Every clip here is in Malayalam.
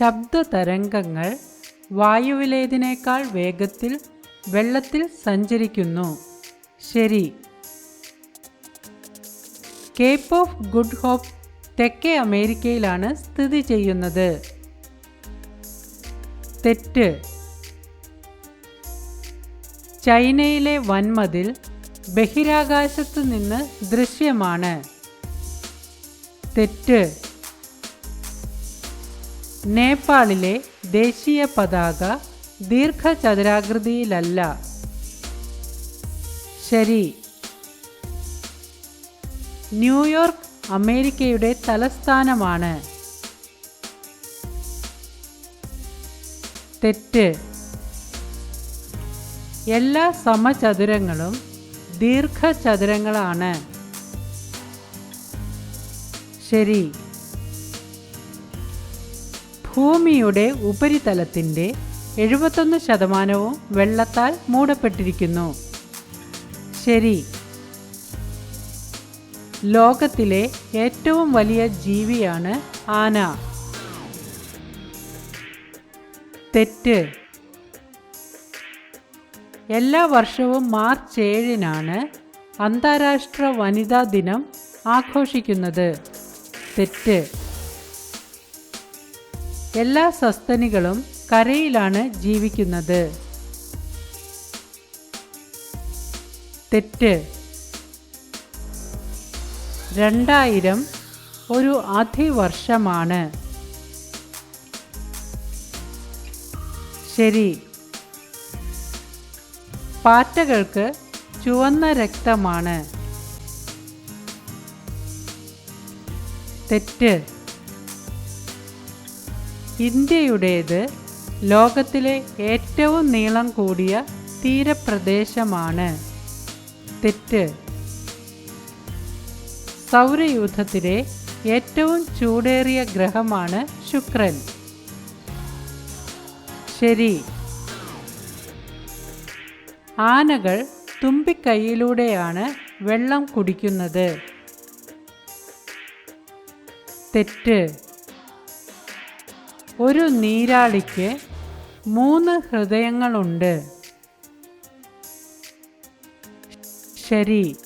ശബ്ദ തരംഗങ്ങൾ വായുവിലേതിനേക്കാൾ വേഗത്തിൽ വെള്ളത്തിൽ സഞ്ചരിക്കുന്നു. ശരി. കേപ്പ് ഓഫ് ഗുഡ് ഹോപ്പ് തെക്കേ അമേരിക്കയിലാണ് സ്ഥിതി ചെയ്യുന്നത്. തെറ്റ്. ചൈനയിലെ വൻമതിൽ ബഹിരാകാശത്തു നിന്ന് ദൃശ്യമാണ്. തെറ്റ്. നേപ്പാളിലെ ദേശീയ പതാക ദീർഘചതുരാകൃതിയിലല്ല. ശരി. ന്യൂയോർക്ക് അമേരിക്കയുടെ തലസ്ഥാനമാണ്. തെറ്റ്. എല്ലാ സമചതുരങ്ങളും ദീർഘചതുരങ്ങളാണ്. ശരി. ഭൂമിയുടെ ഉപരിതലത്തിന്റെ എഴുപത്തൊന്ന് ശതമാനവും വെള്ളത്താൽ മൂടപ്പെട്ടിരിക്കുന്നു. ശരി. ലോകത്തിലെ ഏറ്റവും വലിയ ജീവിയാണ് ആന. തെറ്റ്. എല്ലാ വർഷവും മാർച്ച് ഏഴിനാണ് അന്താരാഷ്ട്ര വനിതാ ദിനം ആഘോഷിക്കുന്നത്. തെറ്റ്. എല്ലാ സസ്തനികളും കരയിലാണ് ജീവിക്കുന്നത്. തെറ്റ്. രണ്ടായിരം ഒരു അധിവർഷമാണ് ശരി. പാറ്റകൾക്ക് ചുവന്ന രക്തമാണ്. തെറ്റ്. ഇന്ത്യയുടേത് ലോകത്തിലെ ഏറ്റവും നീളം കൂടിയ തീരപ്രദേശമാണ്. തെറ്റ്. സൗരയൂഥത്തിലെ ഏറ്റവും ചൂടേറിയ ഗ്രഹമാണ് ശുക്രൻ. ശരി. ആനകൾ തുമ്പിക്കൈയിലൂടെയാണ് വെള്ളം കുടിക്കുന്നത്. തെറ്റ്. ഒരു നീരാളിക്ക് മൂന്ന് ഹൃദയങ്ങളുണ്ട്. ശരി.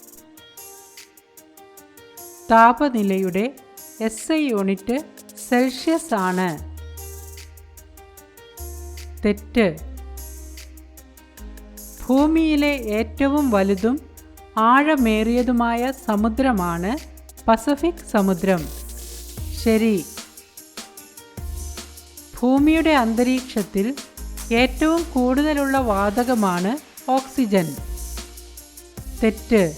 താപനിലയുടെ എസ് ഐ യൂണിറ്റ് സെൽഷ്യസ് ആണ്. തെറ്റ്. ഭൂമിയിലെ ഏറ്റവും വലുതും ആഴമേറിയതുമായ സമുദ്രമാണ് പസഫിക് സമുദ്രം. ശരി. ഭൂമിയുടെ അന്തരീക്ഷത്തിൽ ഏറ്റവും കൂടുതലുള്ള വാതകമാണ് ഓക്സിജൻ. തെറ്റ്.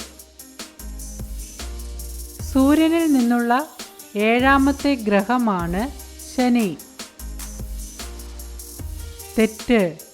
സൂര്യനിൽ നിന്നുള്ള ഏഴാമത്തെ ഗ്രഹമാണ് ശനി. തെറ്റ്.